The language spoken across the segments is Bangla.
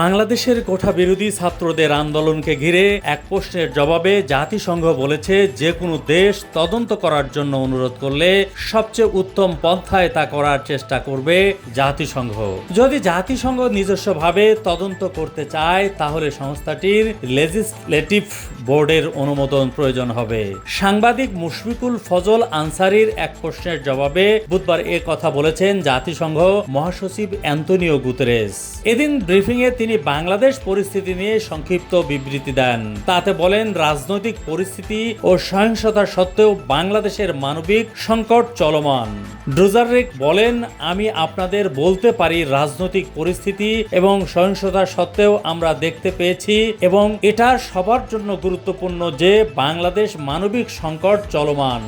বাংলাদেশের কোঠা বিরোধী ছাত্রদের আন্দোলনকে ঘিরে এক প্রশ্নের জবাবে জাতিসংঘ বলেছে, যে কোনো দেশ তদন্ত করার জন্য অনুরোধ করলে সবচেয়ে উত্তম পন্থায় তা করার চেষ্টা করবে জাতিসংঘ। যদি জাতিসংঘ নিজস্বভাবে তদন্ত করতে চায়, তাহলে সংস্থাটির লেজিসলেটিভ বোর্ডের অনুমোদন প্রয়োজন হবে। সাংবাদিক মুশফিকুল ফজল আনসারির এক প্রশ্নের জবাবে বুধবার এ কথা বলেছেন জাতিসংঘ মহাসচিব অ্যান্তনিও গুতেরেস এদিন ব্রিফিংয়ে তিনি বাংলাদেশ পরিস্থিতি নিয়ে সংক্ষিপ্ত বিবৃতি দেন। তাতে বলেন, রাজনৈতিক পরিস্থিতি ও সহিংসতা সত্ত্বেও বাংলাদেশের মানবিক সংকট চলমান। ড্রুজারিক বলেন, আমি আপনাদের বলতে পারি রাজনৈতিক পরিস্থিতি এবং সহিংসতা সত্ত্বেও আমরা দেখতে পেয়েছি এবং এটা সবার জন্য গুরুত্বপূর্ণ যে বাংলাদেশ মানবিক সংকট চলমান।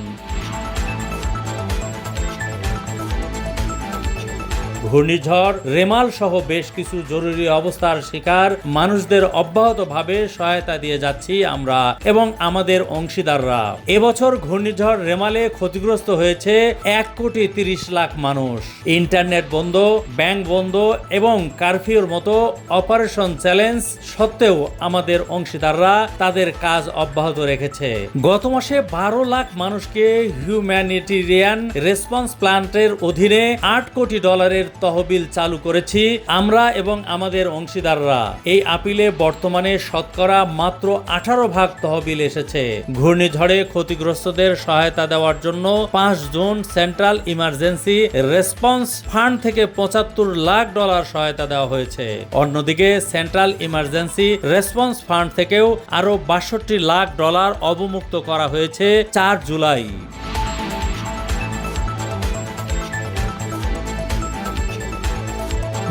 ঘূর্ণিঝড়, রেমাল সহ বেশ কিছু জরুরি অবস্থার শিকার। মানুষদের অব্যাহতভাবে সহায়তা দিয়ে যাচ্ছি আমরা এবং আমাদের অংশীদাররা। এবছর ঘূর্ণিঝড় রেমালে ক্ষতিগ্রস্ত হয়েছে এক কোটি তিরিশ লাখ মানুষ। ইন্টারনেট বন্ধ, ব্যাংক বন্ধ এবং কারফিউর মতো অপারেশন চ্যালেঞ্জ সত্ত্বেও আমাদের অংশীদাররা তাদের কাজ অব্যাহত রেখেছে। গত মাসে বারো লাখ মানুষকে হিউম্যানিটেরিয়ান রেসপন্স প্ল্যান্টের অধীনে আট কোটি ডলারের তহবিল চালু করেছি আমরা এবং আমাদের অংশীদাররা। এই আপিলে বর্তমানে শতকরা মাত্র আঠারো ভাগ তহবিল এসেছে। ঘূর্ণিঝড়ে ক্ষতিগ্রস্তদের সহায়তা দেওয়ার জন্য পাঁচ June central emergency response fund থেকে পঁচাত্তর লাখ ডলার সহায়তা দেওয়া হয়েছে। অন্যদিকে সেন্ট্রাল ইমার্জেন্সি রেসপন্স ফান্ড থেকেও আরও বাষট্টি লাখ ডলার অবমুক্ত করা হয়েছে চার জুলাই।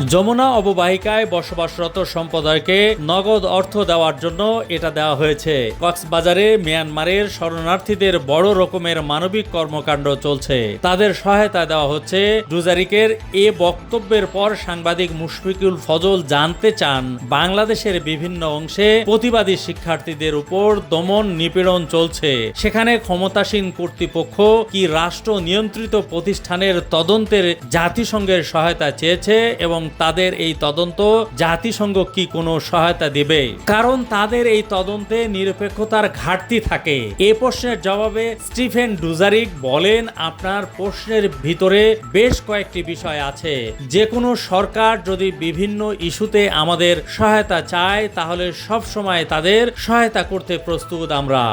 যমুনা অববাহিকায় বসবাসরত সম্প্রদায়কে নগদ অর্থ দেওয়ার জন্য এটা দেওয়া হয়েছে। কক্সবাজারে মিয়ানমারের শরণার্থীদের বড় রকমের মানবিক কর্মকাণ্ড চলছে। তাদের সহায়তা দেওয়া হচ্ছে। ডুজারিকের এ বক্তব্যের পর সাংবাদিক মুশফিকুল ফজল জানতে চান, বাংলাদেশের বিভিন্ন অংশে প্রতিবাদী শিক্ষার্থীদের উপর দমন নিপীড়ন চলছে। সেখানে ক্ষমতাসীন কর্তৃপক্ষ কি রাষ্ট্র নিয়ন্ত্রিত প্রতিষ্ঠানের তদন্তের জাতিসংঘের সহায়তা চেয়েছে এবং তাদের এই তদন্ত জাতিসংঘ কি কোনো সহায়তা দেবে? কারণ তাদের এই তদন্তে নিরপেক্ষতার ঘাটতি থাকে। এ প্রশ্নের জবাবে স্টিফেন ডুজারিক বলেন, আপনার প্রশ্নের ভিতরে বেশ কয়েকটি বিষয় আছে। যে কোনো সরকার যদি বিভিন্ন ইস্যুতে আমাদের সহায়তা চায়, তাহলে সব সময় তাদের সহায়তা করতে প্রস্তুত আমরা।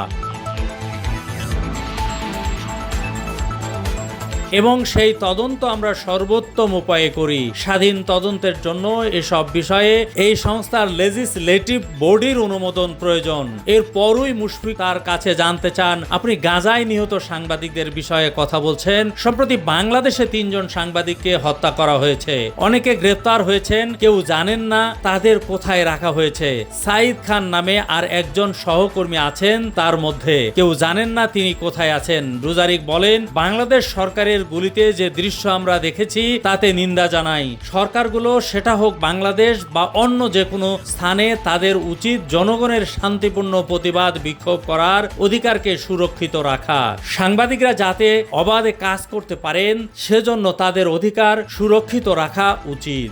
এবং সেই তদন্ত আমরা সর্বোত্তম উপায়ে করি। স্বাধীন তদন্তের জন্য এসব বিষয়ে এই সংস্থার লেজিসলেটিভ বোর্ডের অনুমোদন প্রয়োজন। এর পরই মুশফিক তার কাছে জানতে চান, আপনি গাজায় নিহত সাংবাদিকদের বিষয়ে কথা বলছেন, সম্প্রতি বাংলাদেশে তিনজন সাংবাদিককে হত্যা করা হয়েছে। অনেকে গ্রেপ্তার হয়েছেন, কেউ জানেন না, তাদের কোথায় রাখা হয়েছে। সাইদ খান নামে আর একজন সহকর্মী আছেন তার মধ্যে। কেউ জানেন না তিনি কোথায় আছেন। রুজারিক বলেন, বাংলাদেশ সরকারের গুলিতে যে দৃশ্য আমরা দেখেছি, তাতে নিন্দা জানাই। সরকারগুলো সেটা হোক বাংলাদেশ বা অন্য যে কোনো স্থানে তাদের উচিত জনগণের শান্তিপূর্ণ প্রতিবাদ বিক্ষোভ করার অধিকারকে সুরক্ষিত রাখা সাংবাদিকরা যাতে অবাধে কাজ করতে পারেন, সেজন্য তাদের অধিকার সুরক্ষিত রাখা উচিত।